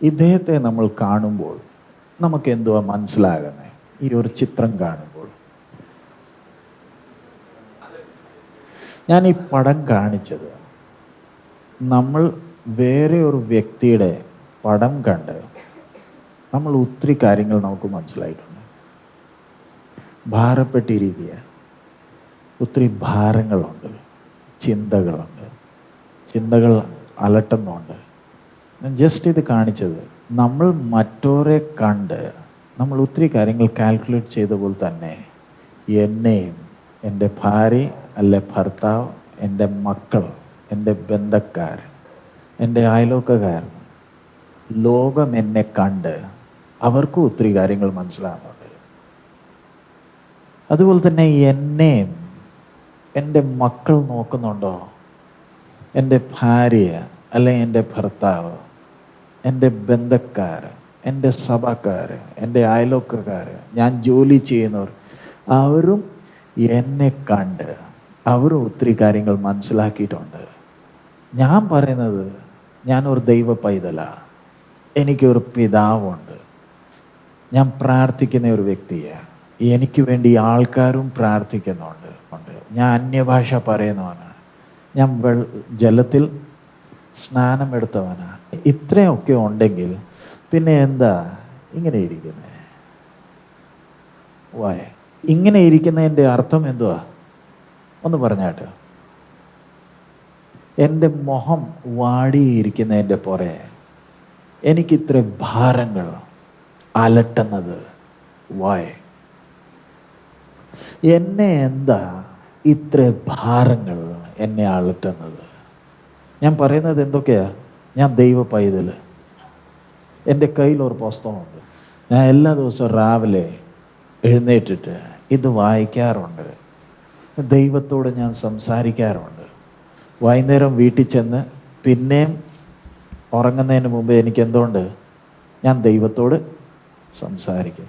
ഇദ്ദേഹത്തെ നമ്മൾ കാണുമ്പോൾ നമുക്ക് എന്തുവാ മനസ്സിലാകുന്നത് ഈ ഒരു ചിത്രം കാണുമ്പോൾ. ഞാൻ ഈ പടം കാണിച്ചത് നമ്മൾ വേറെ ഒരു വ്യക്തിയുടെ പടം കണ്ട് നമ്മൾ ഒത്തിരി കാര്യങ്ങൾ നമുക്ക് മനസ്സിലായിട്ടുണ്ട്. ഭാരപ്പെട്ടിരിക്കുക ഒത്തിരി ഭാരങ്ങളുണ്ട് ചിന്തകളുണ്ട്. ചിന്തകൾ അലട്ടുന്നുണ്ട്. ഞാൻ ജസ്റ്റ് ഇത് കാണിച്ചത് നമ്മൾ മറ്റോരെ കണ്ട് നമ്മൾ ഒത്തിരി കാര്യങ്ങൾ കാൽക്കുലേറ്റ് ചെയ്ത പോലെ തന്നെ എന്നെയും എന്റെ ഭാര്യ അല്ലെ ഭർത്താവ് എന്റെ മക്കൾ എന്റെ ബന്ധക്കാർ എന്റെ അയലോക്കക്കാർ ലോകം എന്നെ കണ്ട് അവർക്കും ഒത്തിരി കാര്യങ്ങൾ മനസ്സിലാകുന്നുണ്ട്. അതുപോലെ തന്നെ എന്നെയും എന്റെ മക്കൾ നോക്കുന്നുണ്ടോ? എന്റെ ഭാര്യ അല്ലെങ്കിൽ എന്റെ ഭർത്താവ് എന്റെ ബന്ധക്കാർ എന്റെ സഭക്കാർ എന്റെ അയലോക്കക്കാർ ഞാൻ ജോലി ചെയ്യുന്നവർ അവരും എന്നെ കണ്ട് അവരും ഒത്തിരി കാര്യങ്ങൾ മനസ്സിലാക്കിയിട്ടുണ്ട്. ഞാൻ പറയുന്നത് ഞാനൊരു ദൈവ പൈതല എനിക്കൊരു പിതാവുണ്ട്. ഞാൻ പ്രാർത്ഥിക്കുന്ന ഒരു വ്യക്തിയാണ് എനിക്ക് വേണ്ടി ആൾക്കാരും പ്രാർത്ഥിക്കുന്നുണ്ട്. ഞാൻ അന്യഭാഷ പറയുന്നവനാണ് ഞാൻ വെൾ ജലത്തിൽ സ്നാനം എടുത്തവനാണ് ഇത്രയൊക്കെ ഉണ്ടെങ്കിൽ പിന്നെ എന്താ ഇങ്ങനെ ഇരിക്കുന്നത് വായ ഇങ്ങനെ ഇരിക്കുന്നതിന്റെ അർത്ഥം എന്തുവാ? ഒന്ന് പറഞ്ഞാട്ട് എന്റെ മുഖം വാടിയിരിക്കുന്നതിന്റെ പുറേ എനിക്കിത്ര ഭാരങ്ങൾ അലട്ടുന്നത്. വായ എന്നെ എന്താ ഇത്ര ഭാരങ്ങൾ എന്നെ അലട്ടുന്നത് ഞാൻ പറയുന്നത് എന്തൊക്കെയാണ് ഞാൻ ദൈവ പൈതൽ. എന്റെ കയ്യിലൊരു പുസ്തകമുണ്ട്. ഞാൻ എല്ലാ ദിവസവും രാവിലെ എഴുന്നേറ്റിട്ട് ഇത് വായിക്കാറുണ്ട്. ദൈവത്തോട് ഞാൻ സംസാരിക്കാറുണ്ട്. വൈകുന്നേരം വീട്ടിൽ ചെന്ന് പിന്നെയും ഉറങ്ങുന്നതിന് മുമ്പ് എനിക്ക് എന്തുകൊണ്ട് ഞാൻ ദൈവത്തോട് സംസാരിക്കും.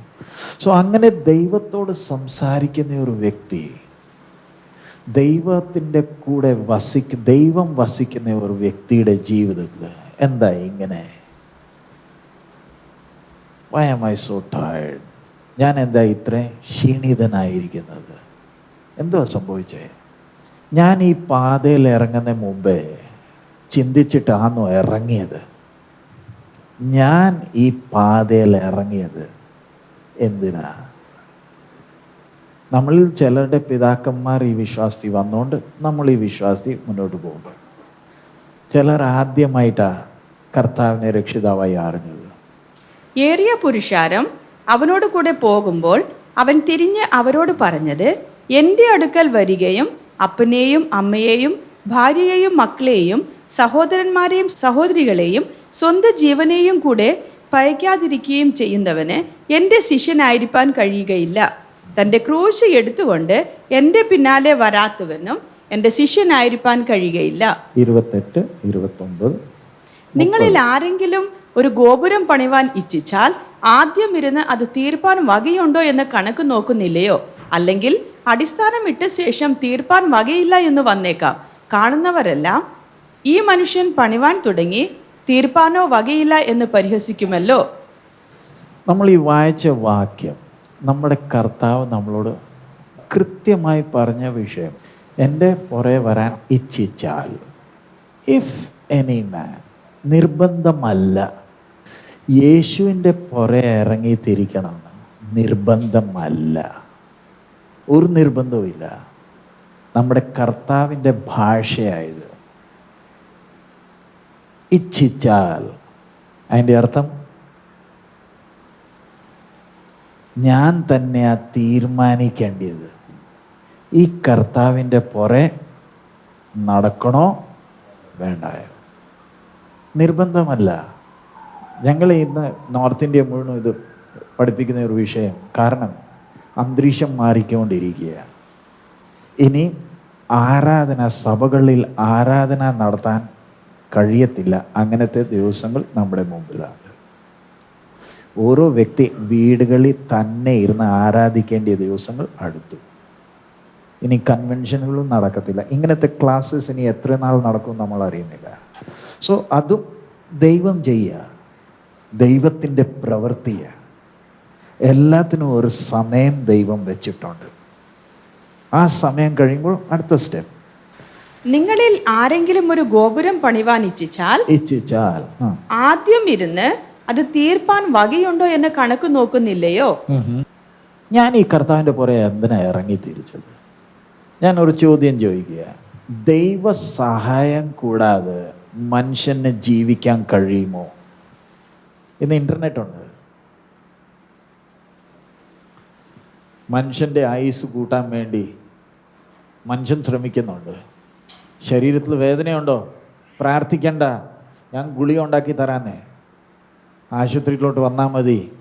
സോ അങ്ങനെ ദൈവത്തോട് സംസാരിക്കുന്ന ഒരു വ്യക്തി ദൈവത്തിന്റെ കൂടെ വസിക്ക ദൈവം വസിക്കുന്ന ഒരു വ്യക്തിയുടെ ജീവിതത്തിൽ എന്താ ഇങ്ങനെ? Why am I so tired ഞാൻ എന്താ ഇത്രയും ക്ഷീണിതനായിരിക്കുന്നത്? എന്തുവാ സംഭവിച്ചേ? ഞാൻ ഈ പാതയിൽ ഇറങ്ങുന്ന മുമ്പേ ചിന്തിച്ചിട്ടാണോ ഇറങ്ങിയത്? ഞാൻ ഈ പാതയിൽ ഇറങ്ങിയത് എന്തിനാ? നമ്മളിൽ ചിലരുടെ പിതാക്കന്മാർ ഈ വിശ്വാസത്തിൽ വന്നുകൊണ്ട് നമ്മൾ ഈ വിശ്വാസത്തിൽ മുന്നോട്ട് പോകുന്നു. ചിലർ ആദ്യമായിട്ടാണ് കർത്താവിനെ രക്ഷിതാവായി അറിഞ്ഞത്. ഏറിയ പുരുഷാരം അവനോട് കൂടെ പോകുമ്പോൾ അവൻ തിരിഞ്ഞ് അവരോട് പറഞ്ഞത് എന്റെ അടുക്കൽ വരികയും അപ്പനെയും അമ്മയെയും ഭാര്യയെയും മക്കളെയും സഹോദരന്മാരെയും സഹോദരികളെയും സ്വന്തം ജീവനെയും കൂടെ പയക്കാതിരിക്കുകയും ചെയ്യുന്നവന് എന്റെ ശിഷ്യനായിരിക്കാൻ കഴിയുകയില്ല. തന്റെ ക്രൂശ് എടുത്തുകൊണ്ട് എന്റെ പിന്നാലെ വരാത്തവനും എന്റെ ശിഷ്യനായിരിക്കാൻ കഴിയുകയില്ല. ഇരുപത്തെട്ട് ഇരുപത്തൊമ്പത്. നിങ്ങളിൽ ആരെങ്കിലും ഒരു ഗോപുരം പണിവാൻ ഇച്ഛിച്ചാൽ ആദ്യം ഇരുന്ന് അത് തീർപ്പാൻ വകയുണ്ടോ എന്ന് കണക്ക് നോക്കുന്നില്ലയോ? അല്ലെങ്കിൽ അടിസ്ഥാനം ഇട്ട ശേഷം തീർപ്പാൻ വകയില്ല എന്ന് വന്നേക്കാം. കാണുന്നവരെല്ലാം ഈ മനുഷ്യൻ പണിവാൻ തുടങ്ങി തീർപ്പാനോ വകയില്ല എന്ന് പരിഹസിക്കുമല്ലോ? നമ്മൾ ഈ വായിച്ച വാക്യം നമ്മുടെ കർത്താവ് നമ്മളോട് കൃത്യമായി പറഞ്ഞ വിഷയം എന്റെ പുറേ വരാൻ ഇച്ഛിച്ചാൽ ഇഫ് എനി മാൻ നിർബന്ധമല്ല യേശുവിന്റെ പുറ ഇറങ്ങി തിരിക്കണമെന്ന് നിർബന്ധമല്ല. ഒരു നിർബന്ധവുമില്ല. നമ്മുടെ കർത്താവിന്റെ ഭാഷയായത് ഇച്ഛിച്ചാൽ. അതിന്റെ അർത്ഥം ഞാൻ തന്നെയാ തീരുമാനിക്കേണ്ടത്. ഈ കർത്താവിന്റെ പുറേ നടക്കണോ വേണ്ടായോ? നിർബന്ധമല്ല. ഞങ്ങൾ ഇന്ന് നോർത്ത് ഇന്ത്യ മുഴുവൻ ഇത് പഠിപ്പിക്കുന്ന ഒരു വിഷയം. കാരണം അന്തരീക്ഷം മാറിക്കൊണ്ടിരിക്കുകയാണ്. ഇനി ആരാധന സഭകളിൽ ആരാധന നടത്താൻ കഴിയത്തില്ല. അങ്ങനത്തെ ദിവസങ്ങൾ നമ്മുടെ മുമ്പിലാണ്. ഓരോ വ്യക്തി വീടുകളിൽ തന്നെ ഇരുന്ന് ആരാധിക്കേണ്ടിയ ദിവസങ്ങൾ അടുത്തു. ഇനി കൺവെൻഷനുകളും നടക്കത്തില്ല. ഇങ്ങനത്തെ ക്ലാസ്സസ് ഇനി എത്ര നാൾ നടക്കും നമ്മൾ അറിയുന്നില്ല. സോ അതും ദൈവം ചെയ്യുക. ദൈവത്തിന്റെ പ്രവൃത്തിയ എല്ലാത്തിനും ഒരു സമയം ദൈവം വെച്ചിട്ടുണ്ട്. ആ സമയം കഴിയുമ്പോൾ അടുത്ത സ്റ്റെപ്പ് നിങ്ങളിൽ ആരെങ്കിലും ഒരു ഗോപുരം പണിവാൻ ഇച്ഛിച്ചാൽ ഇച്ഛിച്ചാൽ ആദ്യം ഇരുന്ന് അത് തീർപ്പാൻ വകയുണ്ടോ എന്ന കണക്ക് നോക്കുന്നില്ലയോ? ഞാൻ ഈ കർത്താവിന്റെ പുറകെ എന്തിനാ ഇറങ്ങി തിരിച്ചത്? ഞാൻ ഒരു ചോദ്യം ചോദിക്കുക ദൈവ സഹായം കൂടാതെ മനുഷ്യന് ജീവിക്കാൻ കഴിയുമോ? ഇന്ന് ഇന്റർനെറ്റ് ഉണ്ട്. മനുഷ്യന്റെ ആയുസ് കൂട്ടാൻ വേണ്ടി മനുഷ്യൻ ശ്രമിക്കുന്നുണ്ട്. ശരീരത്തിൽ വേദനയുണ്ടോ? പ്രാർത്ഥിക്കണ്ട. ഞാൻ ഗുളിക ഉണ്ടാക്കി തരാന്നേ. ആശുപത്രിയിലോട്ട് വന്നാൽ മതി.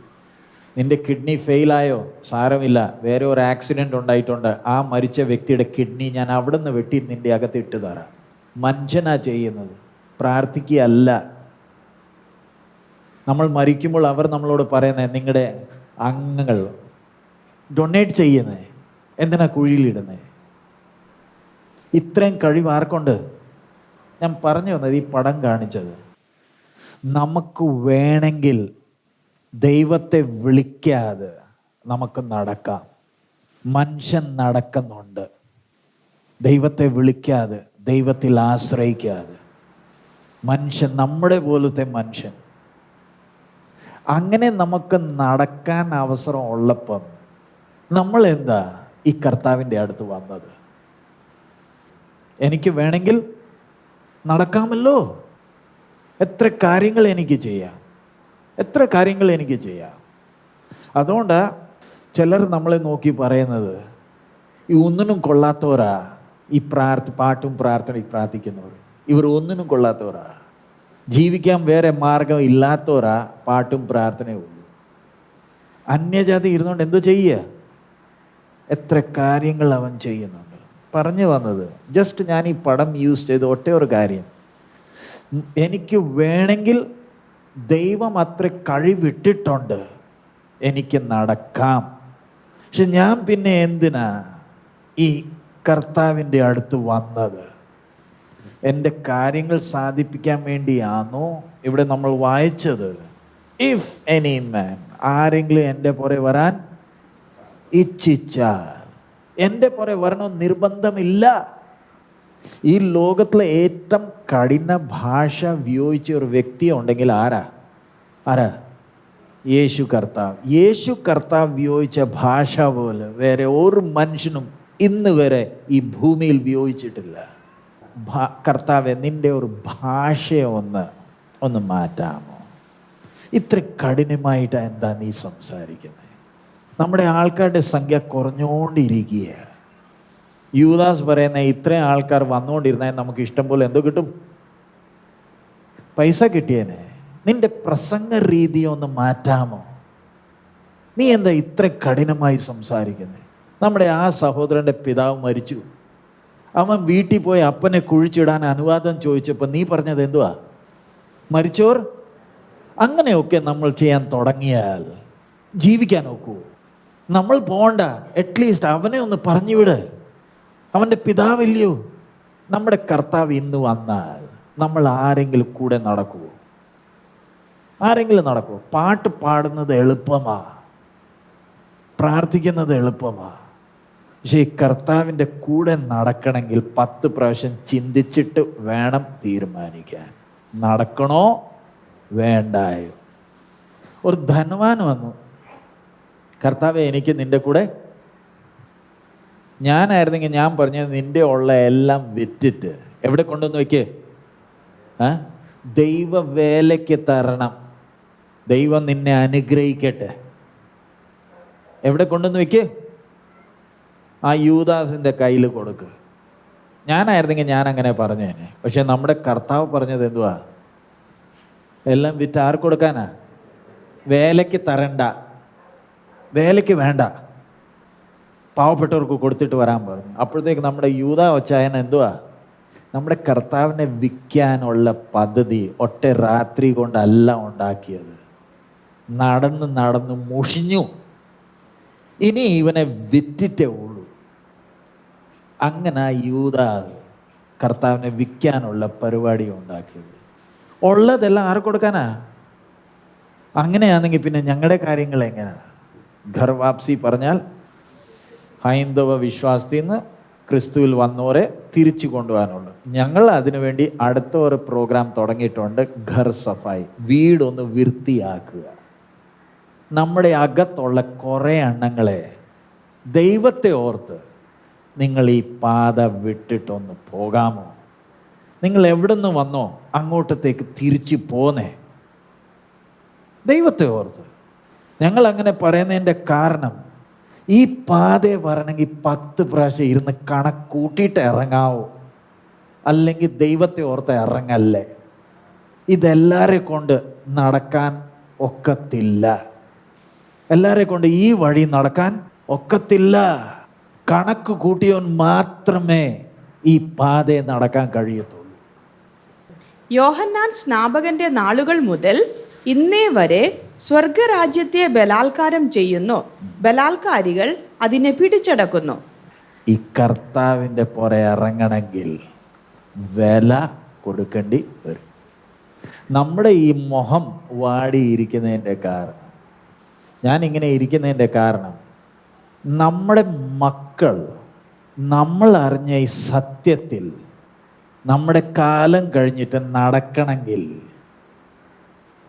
നിന്റെ കിഡ്നി ഫെയിലായോ സാരമില്ല. വേറെ ഒരു ആക്സിഡന്റ് ഉണ്ടായിട്ടുണ്ട്. ആ മരിച്ച വ്യക്തിയുടെ കിഡ്നി ഞാൻ അവിടെ നിന്ന് വെട്ടി നിന്റെ അകത്ത് ഇട്ട് തരാം. മനുഷ്യനാ ചെയ്യുന്നത്. പ്രാർത്ഥിക്കുകയല്ല. നമ്മൾ മരിക്കുമ്പോൾ അവർ നമ്മളോട് പറയുന്നത് നിങ്ങളുടെ അംഗങ്ങൾ ഡൊണേറ്റ് ചെയ്യുന്നത് എന്തിനാ കുഴിയിലിടുന്നത് ഇത്രയും കഴിവ് ആർക്കുണ്ട്? ഞാൻ പറഞ്ഞു വന്നത് ഈ പടം കാണിച്ചത്. നമുക്ക് വേണമെങ്കിൽ ദൈവത്തെ വിളിക്കാതെ നമുക്ക് നടക്കാം. മനുഷ്യൻ നടക്കുന്നുണ്ട്. ദൈവത്തെ വിളിക്കാതെ ദൈവത്തിൽ ആശ്രയിക്കാതെ. മനുഷ്യൻ നമ്മുടെ പോലത്തെ മനുഷ്യൻ. അങ്ങനെ നമുക്ക് നടക്കാൻ അവസരം ഉള്ളപ്പം നമ്മൾ എന്താ ഈ കർത്താവിന്റെ അടുത്ത് വന്നത്? എനിക്ക് വേണമെങ്കിൽ നടക്കാമല്ലോ. എത്ര കാര്യങ്ങൾ എനിക്ക് ചെയ്യാം? എത്ര കാര്യങ്ങൾ എനിക്ക് ചെയ്യാം? അതുകൊണ്ട് ചിലർ നമ്മളെ നോക്കി പറയുന്നത് ഈ ഒന്നിനും കൊള്ളാത്തവരാ ഈ പ്രാർത്ഥ പാട്ടും പ്രാർത്ഥനയും പ്രാർത്ഥിക്കുന്നവർ. ഇവർ ഒന്നിനും കൊള്ളാത്തവരാ. ജീവിക്കാൻ വേറെ മാർഗം ഇല്ലാത്തവരാ പാട്ടും പ്രാർത്ഥനയും ഉള്ളൂ അന്യജാതി ഇരുന്നുകൊണ്ട് എന്തോ ചെയ്യുക എത്ര കാര്യങ്ങൾ അവൻ ചെയ്യുന്നുണ്ട്. പറഞ്ഞു വന്നത് ജസ്റ്റ് ഞാൻ ഈ പടം യൂസ് ചെയ്ത ഒറ്റ ഒരു കാര്യം. എനിക്ക് വേണമെങ്കിൽ ദൈവം അത്ര കഴിവിട്ടിട്ടുണ്ട്. എനിക്ക് നടക്കാം. പക്ഷെ ഞാൻ പിന്നെ എന്തിനാ ഈ കർത്താവിന്റെ അടുത്ത് വന്നത്? എന്റെ കാര്യങ്ങൾ സാധിപ്പിക്കാൻ വേണ്ടിയാണോ ഇവിടെ നമ്മൾ വായിച്ചത്? ഇഫ് എനി മാൻ ആരെങ്കിലും എന്റെ പുറകെ വരാൻ ഇച്ഛിച്ചാൽ. എന്റെ പുറകെ വരണം നിർബന്ധമില്ല. ഈ ലോകത്തിലെ ഏറ്റവും കഠിന ഭാഷ ഉപയോഗിച്ച ഒരു വ്യക്തി ഉണ്ടെങ്കിൽ ആരാ? ആരാ? യേശു കർത്താവ്. യേശു കർത്താവ് ഉപയോഗിച്ച ഭാഷ പോലെ വേറെ ഒരു മനുഷ്യനും ഇന്ന് വരെ ഈ ഭൂമിയിൽ ഉപയോഗിച്ചിട്ടില്ല കർത്താവെ നിന്റെ ഒരു ഭാഷയെ ഒന്ന് ഒന്ന് മാറ്റാമോ? ഇത്ര കഠിനമായിട്ട് എന്താ നീ സംസാരിക്കുന്നത് നമ്മുടെ ആൾക്കാരുടെ സംഖ്യ കുറഞ്ഞുകൊണ്ടിരിക്കുക യൂദാസ് പറയുന്ന ഇത്രയും ആൾക്കാർ വന്നുകൊണ്ടിരുന്നാൽ നമുക്ക് ഇഷ്ടം പോലെ എന്തോ കിട്ടും? പൈസ കിട്ടിയേനെ. നിന്റെ പ്രസംഗ രീതി ഒന്ന് മാറ്റാമോ? നീ എന്താ ഇത്ര കഠിനമായി സംസാരിക്കുന്നത് നമ്മുടെ ആ സഹോദരന്റെ പിതാവ് മരിച്ചു. അവൻ വീട്ടിൽ പോയി അപ്പനെ കുഴിച്ചിടാൻ അനുവാദം ചോദിച്ചപ്പോൾ നീ പറഞ്ഞത് എന്തുവാ? മരിച്ചോർ? അങ്ങനെയൊക്കെ നമ്മൾ ചെയ്യാൻ തുടങ്ങിയാൽ ജീവിക്കാൻ നോക്കൂ. നമ്മൾ പോണ്ട അറ്റ്ലീസ്റ്റ് അവനെ ഒന്ന് പറഞ്ഞു വിട് അവന്റെ പിതാവില്ലയോ? നമ്മുടെ കർത്താവ് ഇന്ന് വന്നാൽ നമ്മൾ ആരെങ്കിലും കൂടെ നടക്കുമോ ആരെങ്കിലും നടക്കുമോ പാട്ട് പാടുന്നത് എളുപ്പമാ. പ്രാർത്ഥിക്കുന്നത് എളുപ്പമാ. പക്ഷേ ഈ കർത്താവിന്റെ കൂടെ നടക്കണമെങ്കിൽ പത്ത് പ്രാവശ്യം ചിന്തിച്ചിട്ട് വേണം തീരുമാനിക്കാൻ. നടക്കണോ? വേണ്ടായോ? ഒരു ധനവാൻ വന്നു. കർത്താവെ എനിക്ക് നിന്റെ കൂടെ ഞാനായിരുന്നെങ്കിൽ ഞാൻ പറഞ്ഞത് നിന്റെ ഉള്ള എല്ലാം വിറ്റിട്ട്. എവിടെ കൊണ്ടുവന്ന് വയ്ക്കേ ആ? ദൈവ വേലയ്ക്ക് തരണം. ദൈവം നിന്നെ അനുഗ്രഹിക്കട്ടെ. എവിടെ കൊണ്ടുവന്ന് വയ്ക്കേ ആ യൂദാസിന്റെ കയ്യിൽ കൊടുക്ക്. ഞാനായിരുന്നെങ്കിൽ ഞാൻ അങ്ങനെ പറഞ്ഞേനെ. പക്ഷെ നമ്മുടെ കർത്താവ് പറഞ്ഞത് എന്തുവാ? എല്ലാം വിറ്റ് ആർക്ക് കൊടുക്കാനാ? വേലയ്ക്ക് തരണ്ട. വേലയ്ക്ക് വേണ്ട. പാവപ്പെട്ടവർക്ക് കൊടുത്തിട്ട് വരാൻ പറഞ്ഞു. അപ്പോഴത്തേക്ക് നമ്മുടെ യൂത ഒച്ചായൻ എന്തുവാ? നമ്മുടെ കർത്താവിനെ വിൽക്കാനുള്ള പദ്ധതി ഒറ്റ രാത്രി കൊണ്ടല്ല ഉണ്ടാക്കിയത്. നടന്ന് നടന്ന് മുഷിഞ്ഞു. ഇനി ഇവനെ വിറ്റിട്ടേ ഉള്ളൂ. അങ്ങനെ യൂത കർത്താവിനെ വിൽക്കാനുള്ള പരിപാടി ഉണ്ടാക്കിയത്. ഉള്ളതെല്ലാം ആർക്ക് കൊടുക്കാനാ? അങ്ങനെയാണെങ്കിൽ പിന്നെ ഞങ്ങളുടെ കാര്യങ്ങൾ എങ്ങനെയാണ് ഘർവാപ്സി പറഞ്ഞാൽ ഹൈന്ദവ വിശ്വാസത്തിൽ നിന്ന് ക്രിസ്തുവിൽ വന്നവരെ തിരിച്ചു കൊണ്ടുപോകാനുള്ളു ഞങ്ങൾ അതിനുവേണ്ടി അടുത്ത ഒരു പ്രോഗ്രാം തുടങ്ങിയിട്ടുണ്ട് ഘർ സഫായി. വീടൊന്ന് വൃത്തിയാക്കുക. നമ്മുടെ അകത്തുള്ള കുറേ എണ്ണങ്ങളെ ദൈവത്തെ ഓർത്ത് നിങ്ങൾ ഈ പാത വിട്ടിട്ടൊന്ന് പോകാമോ? നിങ്ങൾ എവിടെ നിന്ന് വന്നോ? അങ്ങോട്ടത്തേക്ക് തിരിച്ചു പോന്നേ. ദൈവത്തെ ഓർത്ത്. ഞങ്ങൾ അങ്ങനെ പറയുന്നതിന്റെ കാരണം ഈ പാതയെ വരണമെങ്കിൽ പത്ത് പ്രാവശ്യം ഇരുന്ന് കണക്കൂട്ടിയിട്ട് ഇറങ്ങാവോ. അല്ലെങ്കിൽ ദൈവത്തെ ഓർത്ത് ഇറങ്ങല്ലേ? ഇതെല്ലാരെ കൊണ്ട് നടക്കാൻ ഒക്കത്തില്ല. എല്ലാരെ കൊണ്ട് ഈ വഴി നടക്കാൻ ഒക്കത്തില്ല. കണക്ക് കൂട്ടിയവൻ മാത്രമേ ഈ പാതയെ നടക്കാൻ കഴിയത്തുള്ളൂ. യോഹന്നാൻ സ്നാപകന്റെ നാളുകൾ മുതൽ ഇന്നേ വരെ സ്വർഗരാജ്യത്തെ ബലാത്കാരം ചെയ്യുന്നു. ബലാത്കാരികൾ അതിനെ പിടിച്ചടക്കുന്നു. ഈ കർത്താവിന്റെ പുറ ഇറങ്ങണമെങ്കിൽ വില കൊടുക്കേണ്ടി വരും. നമ്മുടെ ഈ മുഖം വാടിയിരിക്കുന്നതിന്റെ കാരണം ഞാൻ ഇങ്ങനെ ഇരിക്കുന്നതിന്റെ കാരണം നമ്മുടെ മക്കൾ നമ്മൾ അറിഞ്ഞ ഈ സത്യത്തിൽ നമ്മുടെ കാലം കഴിഞ്ഞിട്ട് നടക്കണമെങ്കിൽ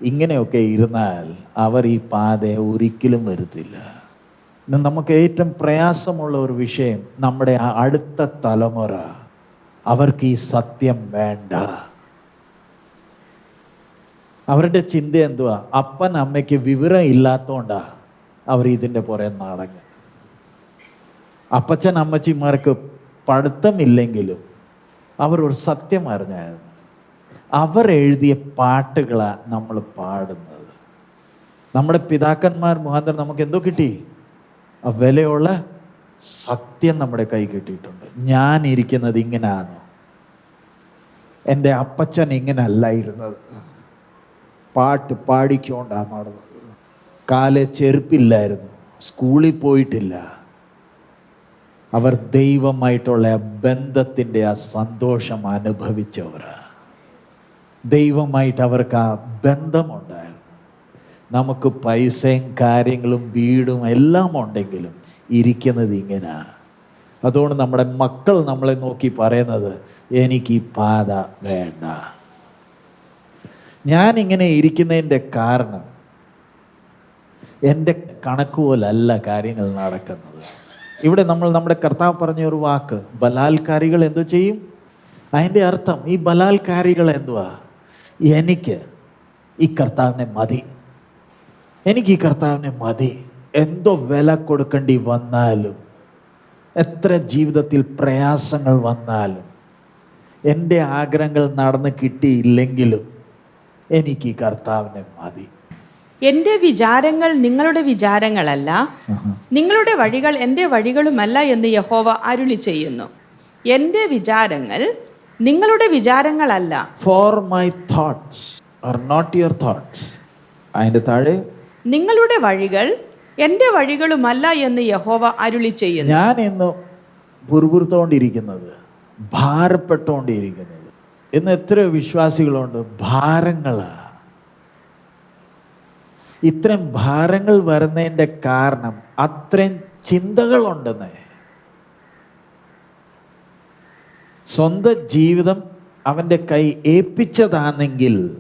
ഇങ്ങനെയൊക്കെ ഇരുന്നാൽ അവർ ഈ പാതയെ ഒരിക്കലും വരുത്തില്ല. നമുക്ക് ഏറ്റവും പ്രയാസമുള്ള ഒരു വിഷയം നമ്മുടെ അടുത്ത തലമുറ അവർക്ക് ഈ സത്യം വേണ്ട. അവരുടെ ചിന്ത എന്തുവാ? അപ്പൻ അമ്മയ്ക്ക് വിവരം ഇല്ലാത്തോണ്ടാ അവർ ഇതിന്റെ പുറകെ നടങ്ങുന്നത് അപ്പച്ചൻ അമ്മച്ചിമാർക്ക് പഠിത്തമില്ലെങ്കിലും അവർ ഒരു സത്യം അറിഞ്ഞായിരുന്നു. അവർ എഴുതിയ പാട്ടുകളാണ് നമ്മൾ പാടുന്നത്. നമ്മുടെ പിതാക്കന്മാർ മുഖാന്തരം നമുക്ക് എന്തോ കിട്ടി? ആ വിലയുള്ള സത്യം നമ്മുടെ കൈ കിട്ടിയിട്ടുണ്ട്. ഞാൻ ഇരിക്കുന്നത് ഇങ്ങനെയാണ് എന്റെ അപ്പച്ചൻ ഇങ്ങനെ അല്ലായിരുന്നത് പാട്ട് പാടിക്കൊണ്ടാണ് നടന്നത് കാലെ ചെരുപ്പില്ലായിരുന്നു. സ്കൂളിൽ പോയിട്ടില്ല. അവർ ദൈവമായിട്ടുള്ള ബന്ധത്തിന്റെ ആ സന്തോഷം അനുഭവിച്ചവരാ. ദൈവമായിട്ട് അവർക്ക് ആ ബന്ധമുണ്ടായിരുന്നു. നമുക്ക് പൈസയും കാര്യങ്ങളും വീടും എല്ലാം ഉണ്ടെങ്കിലും ഇരിക്കുന്നത് ഇങ്ങനെയാണ് അതുകൊണ്ട് നമ്മുടെ മക്കൾ നമ്മളെ നോക്കി പറയുന്നത് എനിക്ക് ഈ പാത വേണ്ട. ഞാൻ ഇങ്ങനെ ഇരിക്കുന്നതിന്റെ കാരണം എന്റെ കണക്ക് പോലല്ല കാര്യങ്ങൾ നടക്കുന്നത്. ഇവിടെ നമ്മൾ നമ്മുടെ കർത്താവ് പറഞ്ഞ ഒരു വാക്ക് ബലാത്കാരികൾ എന്തോ ചെയ്യും? അതിന്റെ അർത്ഥം ഈ ബലാത്കാരികൾ എന്തുവാ? എനിക്ക് ഈ കർത്താവിനെ മതി. എനിക്ക് ഈ കർത്താവിനെ മതി. എന്തോ വില കൊടുക്കേണ്ടി വന്നാലും എത്ര ജീവിതത്തിൽ പ്രയാസങ്ങൾ വന്നാലും എന്റെ ആഗ്രഹങ്ങൾ നടന്ന് കിട്ടിയില്ലെങ്കിലും എനിക്ക് ഈ കർത്താവിനെ മതി. എന്റെ വിചാരങ്ങൾ നിങ്ങളുടെ വിചാരങ്ങളല്ല നിങ്ങളുടെ വഴികൾ എന്റെ വഴികളുമല്ല എന്ന് യഹോവ അരുളി ചെയ്യുന്നു. എന്റെ വിചാരങ്ങൾ നിങ്ങളുടെ വിചാരങ്ങളല്ല. For my thoughts are not your thoughts അതിന്റെ താഴെ നിങ്ങളുടെ വഴികൾ എന്റെ വഴികളുമല്ല എന്ന് യഹോവ അരുളി ചെയ്യുന്നു. ഞാൻ ഇന്ന് പുറപുറത്തോണ്ടിരിക്കുന്നത് ഭാരപ്പെട്ടുകൊണ്ടിരിക്കുന്നത്. ഇന്ന് എത്രയോ വിശ്വാസികളുണ്ട് ഭാരങ്ങൾ ഇത്രയും ഭാരങ്ങൾ വരുന്നതിന്റെ കാരണം അത്രയും ചിന്തകളുണ്ടെന്ന്. സ്വന്തം ജീവിതം അവന്റെ കൈ ഏൽപ്പിച്ചതാണെങ്കിൽ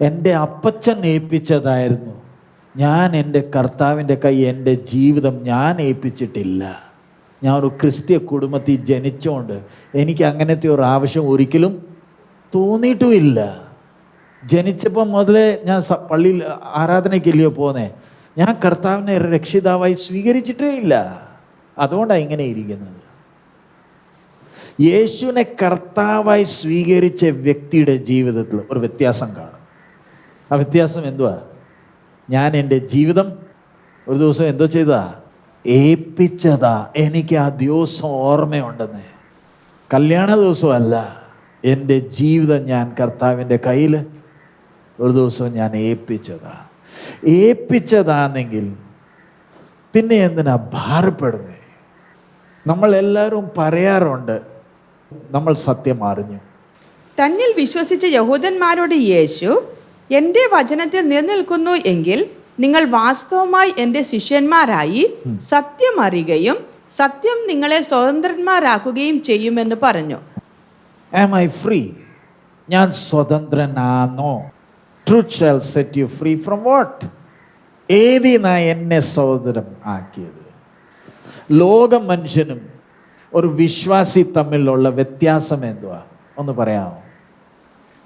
എന്റെ അപ്പച്ചൻ ഏൽപ്പിച്ചതായിരുന്നു. ഞാൻ എന്റെ കർത്താവിന്റെ കൈ എന്റെ ജീവിതം ഞാൻ ഏൽപ്പിച്ചിട്ടില്ല. ഞാൻ ഒരു ക്രിസ്ത്യ കുടുംബത്തിൽ ജനിച്ചുകൊണ്ട് എനിക്ക് അങ്ങനത്തെ ഒരു ആവശ്യം ഒരിക്കലും തോന്നിയിട്ടുമില്ല. ജനിച്ചപ്പം മുതലേ ഞാൻ പള്ളിയിൽ ആരാധനയ്ക്കില്ലയോ പോന്നേ? ഞാൻ കർത്താവിനെ രക്ഷിതാവായി സ്വീകരിച്ചിട്ടേ ഇല്ല. അതുകൊണ്ടാണ് ഇങ്ങനെ ഇരിക്കുന്നത്. യേശുവിനെ കർത്താവായി സ്വീകരിച്ച വ്യക്തിയുടെ ജീവിതത്തിൽ ഒരു വ്യത്യാസം കാണും. ആ വ്യത്യാസം എന്തുവാ? ഞാൻ എന്റെ ജീവിതം ഒരു ദിവസം എന്തോ ചെയ്തതാ? ഏൽപ്പിച്ചതാ. എനിക്ക് ആ ദിവസം ഓർമ്മയുണ്ടെന്ന്. കല്യാണ ദിവസമല്ല. എന്റെ ജീവിതം ഞാൻ കർത്താവിന്റെ കയ്യിൽ ഒരു ദിവസം ഞാൻ ഏൽപ്പിച്ചതാ. ഏൽപ്പിച്ചതാണെങ്കിൽ പിന്നെ എന്തിനാ ഭാരപ്പെടുന്നത് നമ്മളെല്ലാവരും പറയാറുണ്ട് നമ്മൾ സത്യം അറിഞ്ഞു. തന്നിൽ വിശ്വസിച്ച യഹൂദന്മാരോട് യേശു എന്റെ വചനത്തിൽ നിലനിൽക്കുന്നു എങ്കിൽ നിങ്ങൾ വാസ്തവമായി എന്റെ ശിഷ്യന്മാരായി സത്യം അറിയുകയും സത്യം നിങ്ങളെ സ്വതന്ത്രന്മാരാക്കുകയും ചെയ്യുമെന്ന് പറഞ്ഞു. ആം ഐ ഫ്രീ ഞാൻ സ്വതന്ത്രനാണോ truth shall set you free from what ഏതിനാ എന്നെ സ്വതന്ത്രം ആക്കിയത് ലോക മനുഷ്യനും ഒരു വിശ്വാസി തമ്മിലുള്ള വ്യത്യാസം എന്തുവാ? ഒന്ന് പറയാമോ?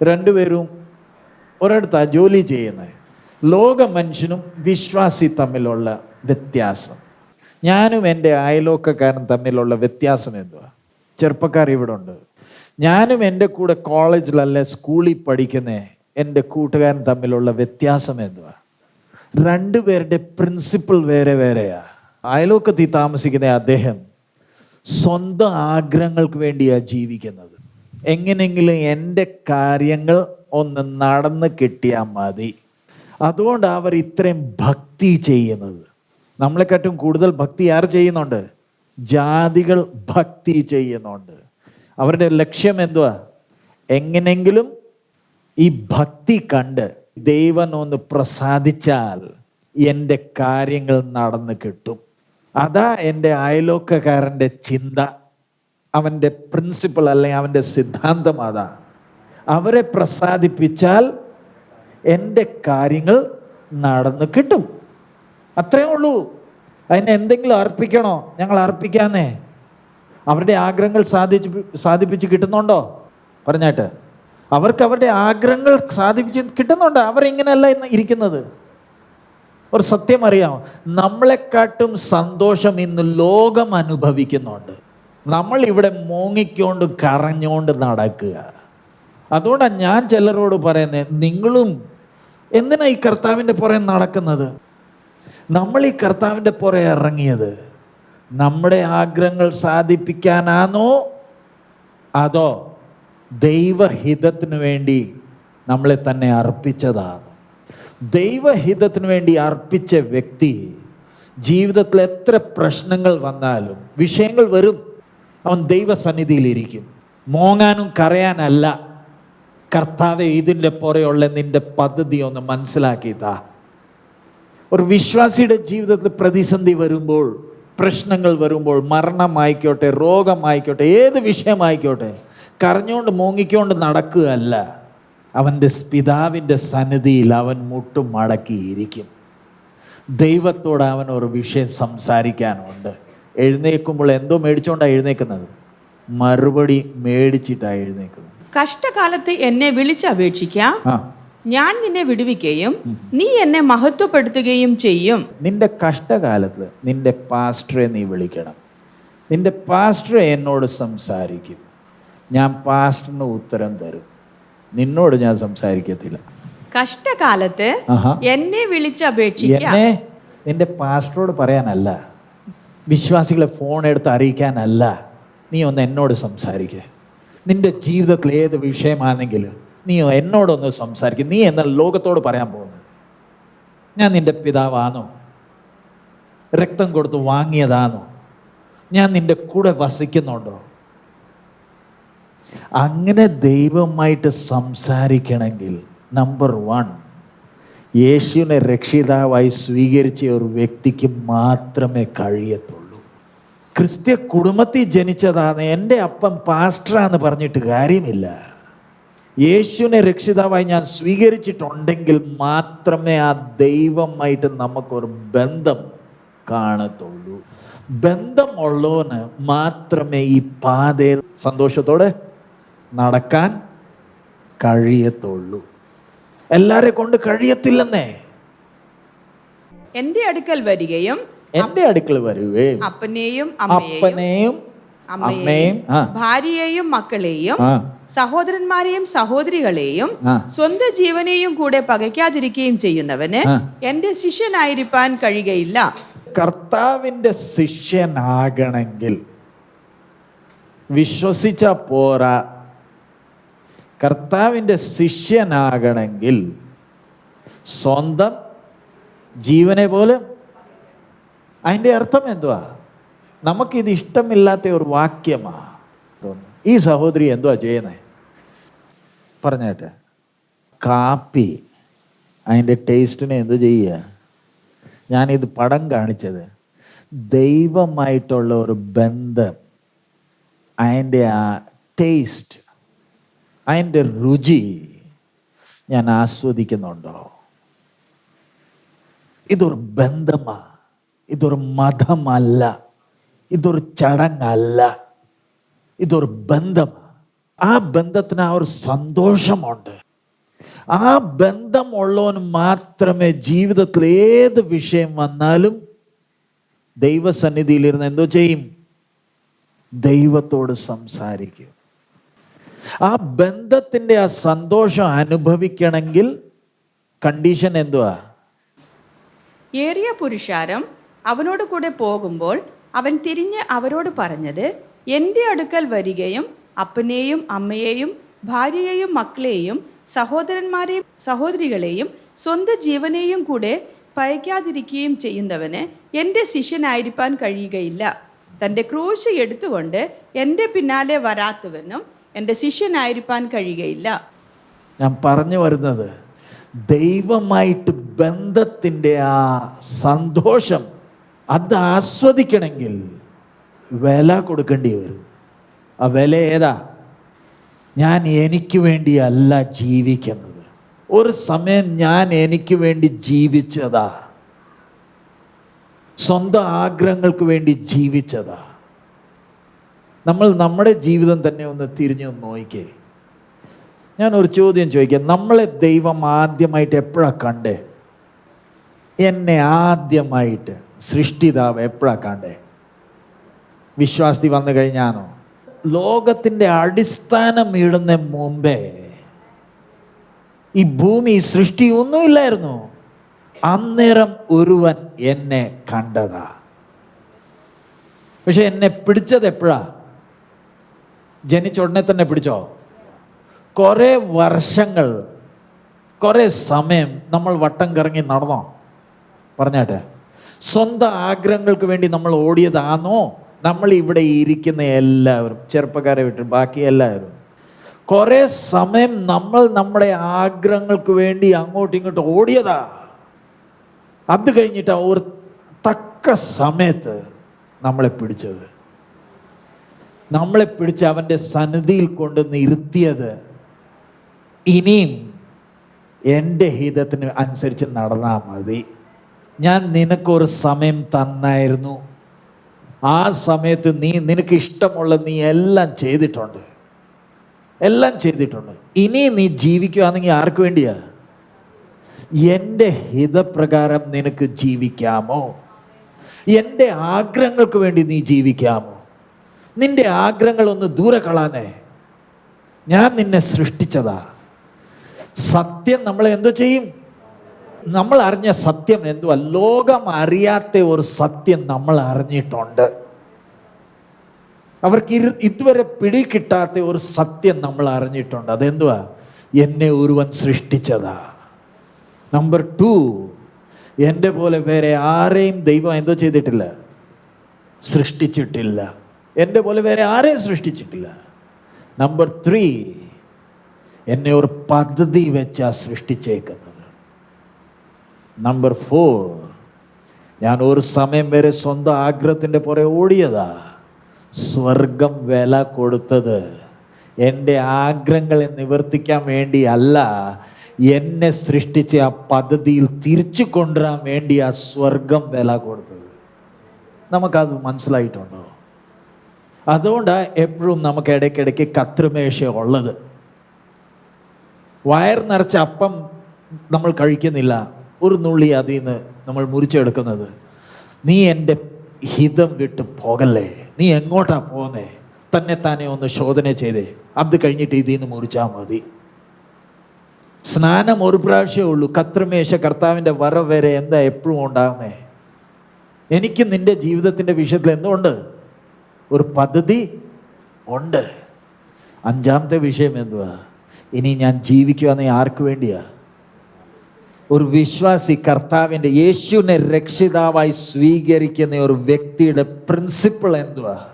രണ്ടുപേരും ഒരിടത്താ ജോലി ചെയ്യുന്നത് ലോക മനുഷ്യനും വിശ്വാസി തമ്മിലുള്ള വ്യത്യാസം. ഞാനും എന്റെ അയലോക്കക്കാരൻ തമ്മിലുള്ള വ്യത്യാസം എന്തുവാ? ചെറുപ്പക്കാർ ഇവിടെ ഉണ്ട്. ഞാനും എന്റെ കൂടെ കോളേജിലല്ല സ്കൂളിൽ പഠിക്കുന്ന. എന്റെ കൂട്ടുകാരൻ തമ്മിലുള്ള വ്യത്യാസം എന്തുവാ? രണ്ടുപേരുടെ പ്രിൻസിപ്പിൾ വേറെ വേറെയാ. അയലോക്കത്തിൽ താമസിക്കുന്ന അദ്ദേഹം സ്വന്തം ആഗ്രഹങ്ങൾക്ക് വേണ്ടിയാണ് ജീവിക്കുന്നത്. എങ്ങനെയെങ്കിലും എന്റെ കാര്യങ്ങൾ ഒന്ന് നടന്ന് കിട്ടിയാൽ മതി. അതുകൊണ്ടാണ് അവർ ഇത്രയും ഭക്തി ചെയ്യുന്നത്. നമ്മളെക്കാട്ടും കൂടുതൽ ഭക്തി ആർ ചെയ്യുന്നുണ്ട്? ജാതികൾ ഭക്തി ചെയ്യുന്നുണ്ട്. അവരുടെ ലക്ഷ്യം എന്തുവാ? എങ്ങനെങ്കിലും ഈ ഭക്തി കണ്ട് ദൈവനൊന്ന് ഒന്ന് പ്രസാദിച്ചാൽ എന്റെ കാര്യങ്ങൾ നടന്നു കിട്ടും. അതാ എന്റെ അയലോക്കക്കാരന്റെ ചിന്ത. അവന്റെ പ്രിൻസിപ്പൾ അല്ലെങ്കിൽ അവന്റെ സിദ്ധാന്തം അതാ. അവരെ പ്രസാദിപ്പിച്ചാൽ എന്റെ കാര്യങ്ങൾ നടന്നു കിട്ടും. അത്രേ ഉള്ളൂ. അതിനെ എന്തെങ്കിലും അർപ്പിക്കണോ? ഞങ്ങൾ അർപ്പിക്കാന്നേ. അവരുടെ ആഗ്രഹങ്ങൾ സാധിച്ച് സാധിപ്പിച്ച് കിട്ടുന്നുണ്ടോ? പറഞ്ഞാട്ട്. അവർക്ക് അവരുടെ ആഗ്രഹങ്ങൾ സാധിപ്പിച്ച് കിട്ടുന്നുണ്ട്? അവരിങ്ങനെയല്ല ഇരിക്കുന്നത്. ഒരു സത്യം അറിയാമോ? നമ്മളെക്കാട്ടും സന്തോഷം ഇന്ന് ലോകം അനുഭവിക്കുന്നുണ്ട്. നമ്മൾ ഇവിടെ മോങ്ങിക്കൊണ്ട് കറഞ്ഞുകൊണ്ട് നടക്കുക. അതുകൊണ്ടാണ് ഞാൻ ചിലരോട് പറയുന്നത് നിങ്ങളും എന്തിനാ ഈ കർത്താവിന്റെ പുറകെ നടക്കുന്നത്? നമ്മൾ ഈ കർത്താവിന്റെ പുറകെ ഇറങ്ങിയത് നമ്മുടെ ആഗ്രഹങ്ങൾ സാധിപ്പിക്കാനാണോ അതോ ദൈവഹിതത്തിനു വേണ്ടി നമ്മളെ തന്നെ അർപ്പിച്ചതാണ് ദൈവഹിതത്തിന് വേണ്ടി അർപ്പിച്ച വ്യക്തി ജീവിതത്തിൽ എത്ര പ്രശ്നങ്ങൾ വന്നാലും വിഷയങ്ങൾ വരും. അവൻ ദൈവസന്നിധിയിലിരിക്കും. മോങ്ങാനും കരയാനല്ല. കർത്താവെ ഇതിന്റെ പുറയുള്ള നിന്റെ പദ്ധതി ഒന്ന് മനസ്സിലാക്കിയതാ. ഒരു വിശ്വാസിയുടെ ജീവിതത്തിൽ പ്രതിസന്ധി വരുമ്പോൾ പ്രശ്നങ്ങൾ വരുമ്പോൾ മരണമായിക്കോട്ടെ രോഗമായിക്കോട്ടെ ഏത് വിഷയമായിക്കോട്ടെ കരഞ്ഞുകൊണ്ട് മൂങ്ങിക്കൊണ്ട് നടക്കുകയല്ല. അവന്റെ പിതാവിന്റെ സന്നിധിയിൽ അവൻ മുട്ടും മടക്കിയിരിക്കും ദൈവത്തോട് അവൻ ഒരു വിഷയം സംസാരിക്കാനുണ്ട്. എഴുന്നേൽക്കുമ്പോൾ എന്തോ മേടിച്ചുകൊണ്ടാണ് എഴുന്നേക്കുന്നത് മറുപടി മേടിച്ചിട്ടാണ് എഴുന്നേക്കുന്നത് കഷ്ടകാലത്ത് എന്നെ വിളിച്ചപേക്ഷിക്കാം ഞാൻ നിന്നെ വിടുവിക്കുകയും നീ എന്നെ മഹത്വപ്പെടുത്തുകയും ചെയ്യും. നിന്റെ കഷ്ടകാലത്ത് നിന്റെ പാസ്റ്ററെ നീ വിളിക്കണം. നിന്റെ പാസ്റ്ററെ എന്നോട് സംസാരിക്കും. ഞാൻ പാസ്റ്ററിന് ഉത്തരം തരും. നിന്നോട് ഞാൻ സംസാരിക്കത്തില്ല. കഷ്ടകാലത്ത്. എന്നെ വിളിച്ചപേക്ഷിക്കാം എന്നെ നിന്റെ പാസ്റ്ററോട് പറയാനല്ല. വിശ്വാസികളെ ഫോൺ എടുത്ത് അറിയിക്കാനല്ല. നീ ഒന്ന് എന്നോട് സംസാരിക്കുക നിന്റെ ജീവിതത്തിൽ ഏത് വിഷയമാണെങ്കിലും നീ എന്നോടൊന്ന് സംസാരിക്കുക നീ എന്ന ലോകത്തോട് പറയാൻ പോകുന്നത്? ഞാൻ നിന്റെ പിതാവാണോ? രക്തം കൊടുത്ത് വാങ്ങിയതാണോ? ഞാൻ നിന്റെ കൂടെ വസിക്കുന്നുണ്ടോ? അങ്ങനെ ദൈവമായിട്ട് സംസാരിക്കണമെങ്കിൽ നമ്പർ വൺ യേശുവിനെ രക്ഷിതാവായി സ്വീകരിച്ച ഒരു വ്യക്തിക്ക് മാത്രമേ കഴിയത്തുള്ളൂ. ക്രിസ്ത്യ കുടുംബത്തിൽ ജനിച്ചതാണ് എന്റെ അപ്പം പാസ്റ്ററാന്ന് പറഞ്ഞിട്ട് കാര്യമില്ല. യേശുവിനെ രക്ഷിതാവായി ഞാൻ സ്വീകരിച്ചിട്ടുണ്ടെങ്കിൽ മാത്രമേ ആ ദൈവമായിട്ട് നമുക്കൊരു ബന്ധം കാണത്തുള്ളൂ. ബന്ധമുള്ളവന് മാത്രമേ ഈ പാതയിൽ സന്തോഷത്തോടെ നടക്കാൻ കഴിയത്തുള്ളൂ. എല്ലാരെ കൊണ്ട് കഴിയത്തില്ലെന്നേ. എന്റെ അടുക്കൽ വരികയും എന്റെ അടുക്കൽ വരുകയും അപ്പനെയും അപ്പനെയും അമ്മയും ഭാര്യയെയും മക്കളെയും സഹോദരന്മാരെയും സഹോദരികളെയും. സ്വന്തം ജീവനെയും കൂടെ പകയ്ക്കാതിരിക്കുകയും ചെയ്യുന്നവന്. എന്റെ ശിഷ്യനായിരിക്കാൻ കഴിയുകയില്ല. കർത്താവിന്റെ ശിഷ്യനാകണമെങ്കിൽ വിശ്വസിച്ച പോരാ. കർത്താവിന്റെ ശിഷ്യനാകണമെങ്കിൽ സ്വന്തം ജീവനെ പോലെ അതിന്റെ അർത്ഥം എന്തുവാ? നമുക്കിത് ഇഷ്ടമില്ലാത്ത ഒരു വാക്യമാ. തോന്നുന്നു ഈ സഹോദരി എന്തുവാ ചെയ്യുന്നത് പറഞ്ഞേട്ടെ കാപ്പി അതിന്റെ ടേസ്റ്റിനെ എന്ത് ചെയ്യുക? ഞാനിത് പടം കാണിച്ചത്. ദൈവമായിട്ടുള്ള ഒരു ബന്ധം അതിന്റെ ആ ടേസ്റ്റ് അതിന്റെ രുചി ഞാൻ ആസ്വദിക്കുന്നുണ്ടോ? ഇതൊരു ബന്ധമാ ഇതൊരു മതമല്ല ഇതൊരു ചടങ്ങല്ല ഇതൊരു ബന്ധമാണ് ആ ബന്ധത്തിന് ആ ഒരു സന്തോഷമുണ്ട്. ആ ബന്ധമുള്ളവന് മാത്രമേ ജീവിതത്തിൽ ഏത് വിഷയം വന്നാലും ദൈവസന്നിധിയിലിരുന്ന് എന്തോ ചെയ്യും? ദൈവത്തോട് സംസാരിക്കും. ആ ബന്ധത്തിന്റെ ആ സന്തോഷം അനുഭവിക്കണമെങ്കിൽ കണ്ടീഷൻ എന്തുവാ? ഏറിയ പുരുഷാരം അവനോട് കൂടെ പോകുമ്പോൾ അവൻ തിരിഞ്ഞ് അവരോട് പറഞ്ഞത് എന്റെ അടുക്കൽ വരികയും അപ്പനെയും അമ്മയെയും ഭാര്യയെയും മക്കളെയും സഹോദരന്മാരെയും സഹോദരികളെയും സ്വന്തം ജീവനെയും കൂടെ പയക്കാതിരിക്കുകയും ചെയ്യുന്നവന് എന്റെ ശിഷ്യനായിരിക്കാൻ കഴിയുകയില്ല. തന്റെ ക്രൂശ് എടുത്തുകൊണ്ട് എന്റെ പിന്നാലെ വരാത്തവനും എന്റെ ശിഷ്യനായിരിക്കാൻ കഴിയുകയില്ല. ഞാൻ പറഞ്ഞു വരുന്നത് ദൈവമായിട്ട് ബന്ധത്തിന്റെ ആ സന്തോഷം അത് ആസ്വദിക്കണമെങ്കിൽ വില കൊടുക്കേണ്ടി വരും. ആ വില ഏതാ? ഞാൻ എനിക്ക് വേണ്ടിയല്ല ജീവിക്കുന്നത്. ഒരു സമയം ഞാൻ എനിക്ക് വേണ്ടി ജീവിച്ചതാ. സ്വന്തം ആഗ്രഹങ്ങൾക്ക് വേണ്ടി ജീവിച്ചതാ. നമ്മൾ നമ്മുടെ ജീവിതം തന്നെ ഒന്ന് തിരിഞ്ഞു നോക്കിക്കേ ഞാൻ ഒരു ചോദ്യം ചോദിക്കാം. നമ്മളെ ദൈവം ആദ്യമായിട്ട് എപ്പോഴാ കണ്ടേ? എന്നെ ആദ്യമായിട്ട് സൃഷ്ടിതാവ് എപ്പോഴാ കണ്ടേ? വിശ്വാസി വന്നു കഴിഞ്ഞാണോ ലോകത്തിന്റെ അടിസ്ഥാനം ഇടുന്ന മുമ്പേ. ഈ ഭൂമി സൃഷ്ടി ഒന്നുമില്ലായിരുന്നു. അന്നേരം ഒരുവൻ എന്നെ കണ്ടതാ. പക്ഷെ എന്നെ പിടിച്ചത് എപ്പോഴാ? ജനിച്ച ഉടനെ തന്നെ പിടിച്ചോ? കുറേ വർഷങ്ങൾ കുറേ സമയം നമ്മൾ വട്ടം കറങ്ങി നടന്നോ? പറഞ്ഞാട്ടെ. സ്വന്തം ആഗ്രഹങ്ങൾക്ക് വേണ്ടി നമ്മൾ ഓടിയതാണോ? നമ്മൾ ഇവിടെ ഇരിക്കുന്ന എല്ലാവരും ചെറുപ്പക്കാരെ വിട്ട് ബാക്കി എല്ലാവരും. കുറേ സമയം നമ്മൾ നമ്മുടെ ആഗ്രഹങ്ങൾക്ക് വേണ്ടി അങ്ങോട്ടും ഇങ്ങോട്ടും ഓടിയതാ. അത് കഴിഞ്ഞിട്ട് ഒരു തക്ക സമയത്ത് നമ്മളെ പിടിച്ചത്. നമ്മളെ പിടിച്ച് അവന്റെ സന്നിധിയിൽ കൊണ്ടുവന്ന് ഇരുത്തിയത് ഇനിയും എന്റെ ഹിതത്തിന് അനുസരിച്ച് നടന്നാൽ മതി. ഞാൻ നിനക്കൊരു സമയം തന്നായിരുന്നു. ആ സമയത്ത് നീ നിനക്ക് ഇഷ്ടമുള്ള നീ എല്ലാം ചെയ്തിട്ടുണ്ട്. എല്ലാം ചെയ്തിട്ടുണ്ട്. ഇനി നീ ജീവിക്കുകയാണെങ്കിൽ ആർക്ക് വേണ്ടിയാ? എന്റെ ഹിതപ്രകാരം നിനക്ക് ജീവിക്കാമോ? എന്റെ ആഗ്രഹങ്ങൾക്ക് വേണ്ടി നീ ജീവിക്കാമോ? നിന്റെ ആഗ്രഹങ്ങളൊന്ന് ദൂരെ കളാനേ. ഞാൻ നിന്നെ സൃഷ്ടിച്ചതാ. സത്യം നമ്മളെ എന്തോ ചെയ്യും? നമ്മൾ അറിഞ്ഞ സത്യം എന്തുവാ ലോകം അറിയാത്ത ഒരു സത്യം നമ്മൾ അറിഞ്ഞിട്ടുണ്ട്. അവർക്ക് ഇതുവരെ പിടികിട്ടാത്ത ഒരു സത്യം നമ്മൾ അറിഞ്ഞിട്ടുണ്ട്. അതെന്തുവാ? എന്നെ ഒരുവൻ സൃഷ്ടിച്ചതാ. നമ്പർ ടു എന്റെ പോലെ വേറെ ആരെയും ദൈവം എന്തോ ചെയ്തിട്ടില്ല. സൃഷ്ടിച്ചിട്ടില്ല. എന്റെ പോലെ വേറെ ആരെയും സൃഷ്ടിച്ചിട്ടില്ല. നമ്പർ ത്രീ എന്നെ ഒരു പദ്ധതി വെച്ചാ സൃഷ്ടിച്ചേക്കുന്നത്. നമ്പർ ഫോർ ഞാൻ ഒരു സമയം വരെ സ്വന്തം ആഗ്രഹത്തിന്റെ പുറകെ ഓടിയതാ. സ്വർഗം വില കൊടുത്തത് എന്റെ ആഗ്രഹങ്ങളെ നിവർത്തിക്കാൻ വേണ്ടിയല്ല എന്നെ സൃഷ്ടിച്ച ആ പദ്ധതിയിൽ തിരിച്ചു കൊണ്ടുവരാൻ വേണ്ടി ആ സ്വർഗം വില കൊടുത്തത്. നമുക്കത് മനസ്സിലായിട്ടുണ്ടോ? അതുകൊണ്ടാണ് എപ്പോഴും നമുക്ക് ഇടയ്ക്കിടയ്ക്ക് കത്രിമേശ ഉള്ളത്. വയർ നിറച്ച അപ്പം നമ്മൾ കഴിക്കുന്നില്ല. ഒരു നുള്ളി അതിൽ നിന്ന് നമ്മൾ മുറിച്ചെടുക്കുന്നത്. നീ എന്റെ ഹിതം വിട്ട് പോകല്ലേ? നീ എങ്ങോട്ടാ പോകുന്നേ തന്നെ താനെ ഒന്ന് ശോധന ചെയ്തേ. അത് കഴിഞ്ഞിട്ട് ഇതിൽ നിന്ന് മുറിച്ചാൽ മതി. സ്നാനം ഒരു പ്രാവശ്യമേ ഉള്ളൂ. കത്രിമേശ കർത്താവിന്റെ വര വരെ എന്താ എപ്പോഴും ഉണ്ടാകുന്നേ എനിക്ക് നിന്റെ ജീവിതത്തിന്റെ വിഷയത്തിൽ എന്തുകൊണ്ട്? ഒരു പദ്ധതി ഉണ്ട്. അഞ്ചാമത്തെ വിഷയം എന്തുവാ? ഇനി ഞാൻ ജീവിക്കുക നീ ആർക്ക് വേണ്ടിയാ? ഒരു വിശ്വാസി കർത്താവിന്റെ യേശുവിനെ രക്ഷിതാവായി സ്വീകരിക്കുന്ന ഒരു വ്യക്തിയുടെ പ്രിൻസിപ്പിൾ എന്തുവാ?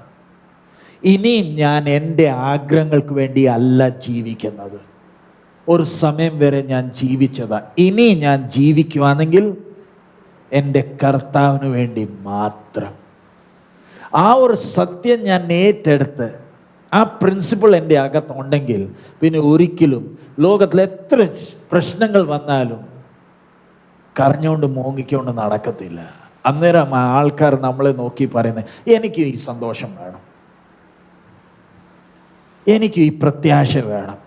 ഇനി ഞാൻ എന്റെ ആഗ്രഹങ്ങൾക്ക് വേണ്ടി അല്ല ജീവിക്കുന്നത്. ഒരു സമയം വരെ ഞാൻ ജീവിച്ചതാ. ഇനി ഞാൻ ജീവിക്കുവാണെങ്കിൽ എന്റെ കർത്താവിന് വേണ്ടി മാത്രം. ആ ഒരു സത്യം ഞാൻ ഏറ്റെടുത്ത് ആ പ്രിൻസിപ്പിൾ എന്റെ അകത്തുണ്ടെങ്കിൽ പിന്നെ ഒരിക്കലും ലോകത്തിൽ എത്ര പ്രശ്നങ്ങൾ വന്നാലും കരഞ്ഞുകൊണ്ട് മോങ്ങിക്കൊണ്ട് നടക്കത്തില്ല. അന്നേരം ആൾക്കാർ നമ്മളെ നോക്കി പറയുന്നത് എനിക്ക് ഈ സന്തോഷം വേണം. എനിക്ക് ഈ പ്രത്യാശ വേണം.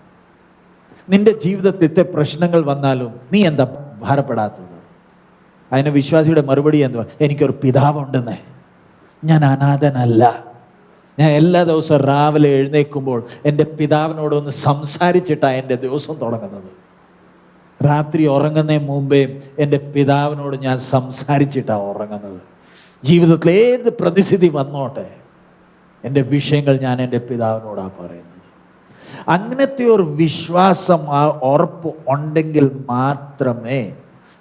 നിന്റെ ജീവിതത്തിലത്തെ പ്രശ്നങ്ങൾ വന്നാലും നീ എന്താ ഭാരപ്പെടാത്തത്? അതിന് വിശ്വാസിയുടെ മറുപടി എന്തുവാ? എനിക്കൊരു പിതാവുണ്ടെന്നേ. ഞാൻ അനാഥനല്ല. ഞാൻ എല്ലാ ദിവസവും രാവിലെ എഴുന്നേൽക്കുമ്പോൾ എന്റെ പിതാവിനോട് ഒന്ന് സംസാരിച്ചിട്ടാണ് എന്റെ ദിവസം തുടങ്ങുന്നത്. രാത്രി ഉറങ്ങുന്നതിന് മുമ്പേ എന്റെ പിതാവിനോട് ഞാൻ സംസാരിച്ചിട്ടാണ് ഉറങ്ങുന്നത്. ജീവിതത്തിൽ ഏത് പ്രതിസന്ധി വന്നോട്ടെ എന്റെ വിഷയങ്ങൾ ഞാൻ എന്റെ പിതാവിനോടാണ് പറയുന്നത്. അങ്ങനത്തെ ഒരു വിശ്വാസം ആ ഉറപ്പ് ഉണ്ടെങ്കിൽ മാത്രമേ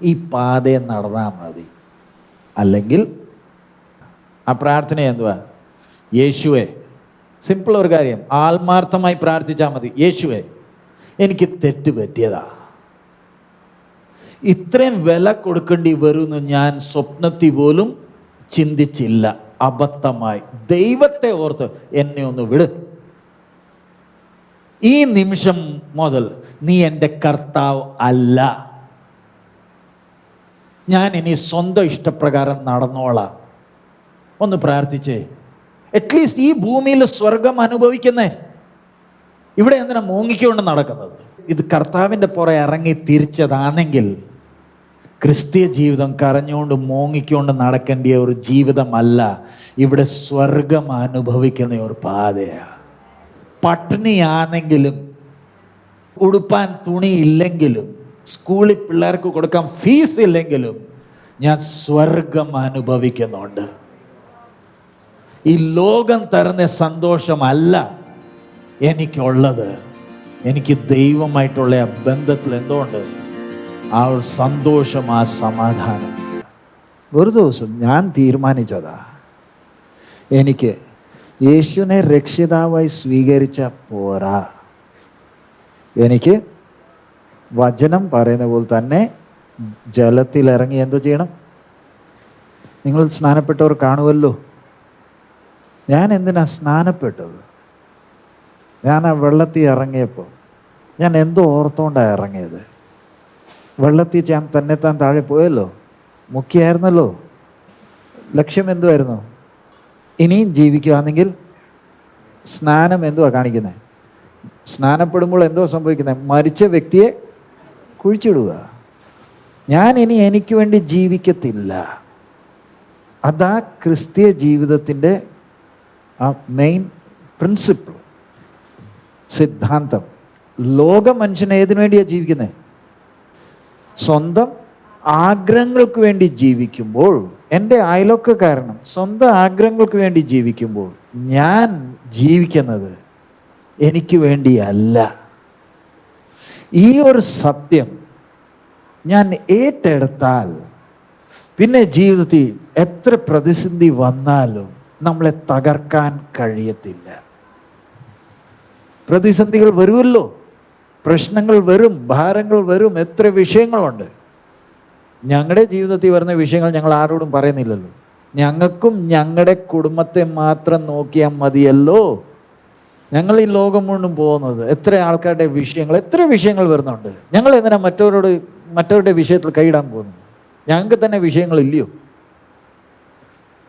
ഈ പാതയെ നടന്നാൽ മതി. അല്ലെങ്കിൽ ആ പ്രാർത്ഥന എന്തുവാ? യേശുവെ. സിമ്പിൾ ഒരു കാര്യം. ആത്മാർത്ഥമായി പ്രാർത്ഥിച്ചാൽ മതി. യേശുവെ എനിക്ക് തെറ്റ് പറ്റിയതാ. ഇത്രയും വില കൊടുക്കേണ്ടി വരുമെന്ന് ഞാൻ സ്വപ്നത്തിൽ പോലും ചിന്തിച്ചില്ല. അബദ്ധമായി. ദൈവത്തെ ഓർത്ത് എന്നെ ഒന്ന് വിട്. ഈ നിമിഷം മുതൽ നീ എന്റെ കർത്താവ് അല്ല. ഞാൻ ഇനി സ്വന്തം ഇഷ്ടപ്രകാരം നടന്നോളാം. ഒന്ന് പ്രാർത്ഥിച്ചേ. അറ്റ്ലീസ്റ്റ് ഈ ഭൂമിയിൽ സ്വർഗം അനുഭവിക്കുന്നേ. ഇവിടെ എന്തിനാ മോങ്ങിക്കൊണ്ട് നടക്കുന്നത്? ഇത് കർത്താവിന്റെ പുറകെ ഇറങ്ങി തിരിച്ചതാണെങ്കിൽ ക്രിസ്തീയ ജീവിതം കരഞ്ഞുകൊണ്ട് മോങ്ങിക്കൊണ്ട് നടക്കേണ്ടിയ ഒരു ജീവിതമല്ല. ഇവിടെ സ്വർഗം അനുഭവിക്കുന്ന ഒരു പാതയാണ് പട്ടിണിയാണെങ്കിലും ഉടുപ്പാൻ തുണി ഇല്ലെങ്കിലും സ്കൂളിൽ പിള്ളേർക്ക് കൊടുക്കാൻ ഫീസ് ഇല്ലെങ്കിലും ഞാൻ സ്വർഗം അനുഭവിക്കുന്നുണ്ട്. ഈ ലോകം തരുന്ന സന്തോഷമല്ല എനിക്കുള്ളത്. എനിക്ക് ദൈവമായിട്ടുള്ള ആ ബന്ധത്തിൽ എന്തുകൊണ്ട്? ആ ഒരു സന്തോഷം ആ സമാധാനം. ഒരു ദിവസം ഞാൻ തീരുമാനിച്ചതാ. എനിക്ക് യേശുവിനെ രക്ഷിതാവായി സ്വീകരിച്ച പോരാ. എനിക്ക് വചനം പറയുന്ന പോലെ തന്നെ ജലത്തിൽ ഇറങ്ങി എന്തോ ചെയ്യണം? നിങ്ങൾ സ്നാനപ്പെട്ടവർ കാണുമല്ലോ ഞാൻ എന്തിനാ സ്നാനപ്പെട്ടത്? ഞാൻ ആ വെള്ളത്തിൽ ഇറങ്ങിയപ്പോൾ ഞാൻ എന്തോ ഓർത്തോണ്ടാണ് ഇറങ്ങിയത്? വെള്ളത്തിൽ ഞാൻ തന്നെ താൻ താഴെ പോയല്ലോ? മുക്കിയായിരുന്നല്ലോ? ലക്ഷ്യം എന്തുമായിരുന്നു ഇനിയും ജീവിക്കുകയാണെങ്കിൽ സ്നാനം എന്തുവാ കാണിക്കുന്നത് സ്നാനപ്പെടുമ്പോൾ എന്തോ സംഭവിക്കുന്നത് മരിച്ച വ്യക്തിയെ കുഴിച്ചിടുക. ഞാൻ ഇനി എനിക്ക് വേണ്ടി ജീവിക്കത്തില്ല. അതാ ക്രിസ്തീയ ജീവിതത്തിന്റെ ആ മെയിൻ പ്രിൻസിപ്പിൾ സിദ്ധാന്തം. ലോക മനുഷ്യൻ ഏതിനു വേണ്ടിയാണ് ജീവിക്കുന്നത് സ്വന്തം ആഗ്രഹങ്ങൾക്ക് വേണ്ടി ജീവിക്കുമ്പോൾ എന്റെ അയലൊക്കെ കാരണം സ്വന്തം ആഗ്രഹങ്ങൾക്ക് വേണ്ടി ജീവിക്കുമ്പോൾ ഞാൻ ജീവിക്കുന്നത് എനിക്ക് വേണ്ടിയല്ല. ഈ ഒരു സത്യം ഞാൻ ഏറ്റെടുത്താൽ പിന്നെ ജീവിതത്തിൽ എത്ര പ്രതിസന്ധി വന്നാലും നമ്മളെ തകർക്കാൻ കഴിയത്തില്ല. പ്രതിസന്ധികൾ വരുമല്ലോ. പ്രശ്നങ്ങൾ വരും ഭാരങ്ങൾ വരും എത്ര വിഷയങ്ങളുണ്ട്. ഞങ്ങളുടെ ജീവിതത്തിൽ വരുന്ന വിഷയങ്ങൾ ഞങ്ങൾ ആരോടും പറയുന്നില്ലല്ലോ. ഞങ്ങൾക്കും ഞങ്ങളുടെ കുടുംബത്തെ മാത്രം നോക്കിയാൽ മതിയല്ലോ. ഞങ്ങൾ ഈ ലോകം മുഴുവൻ പോകുന്നത് എത്ര ആൾക്കാരുടെ വിഷയങ്ങൾ എത്ര വിഷയങ്ങൾ വരുന്നുണ്ട്. ഞങ്ങൾ എന്തിനാ മറ്റവരോട് മറ്റവരുടെ വിഷയത്തിൽ കൈയിടാൻ പോകുന്നത്? ഞങ്ങൾക്ക് തന്നെ വിഷയങ്ങളില്ലയോ?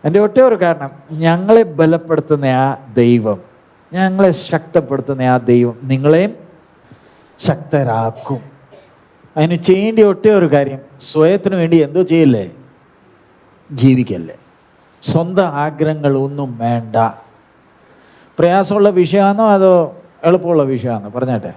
എന്റെ ഒറ്റ ഒരു കാരണം. ഞങ്ങളെ ബലപ്പെടുത്തുന്ന ആ ദൈവം ഞങ്ങളെ ശക്തപ്പെടുത്തുന്ന ആ ദൈവം നിങ്ങളെയും ശക്തരാക്കും. അതിന് ചെയ്യേണ്ട ഒറ്റ ഒരു കാര്യം സ്വയത്തിന് വേണ്ടി എന്തോ ചെയ്യില്ലേ? ജീവിക്കല്ലേ. സ്വന്തം ആഗ്രഹങ്ങളൊന്നും വേണ്ട. പ്രയാസമുള്ള വിഷയമാണോ അതോ എളുപ്പമുള്ള വിഷയമാണോ? പറഞ്ഞാട്ടെ.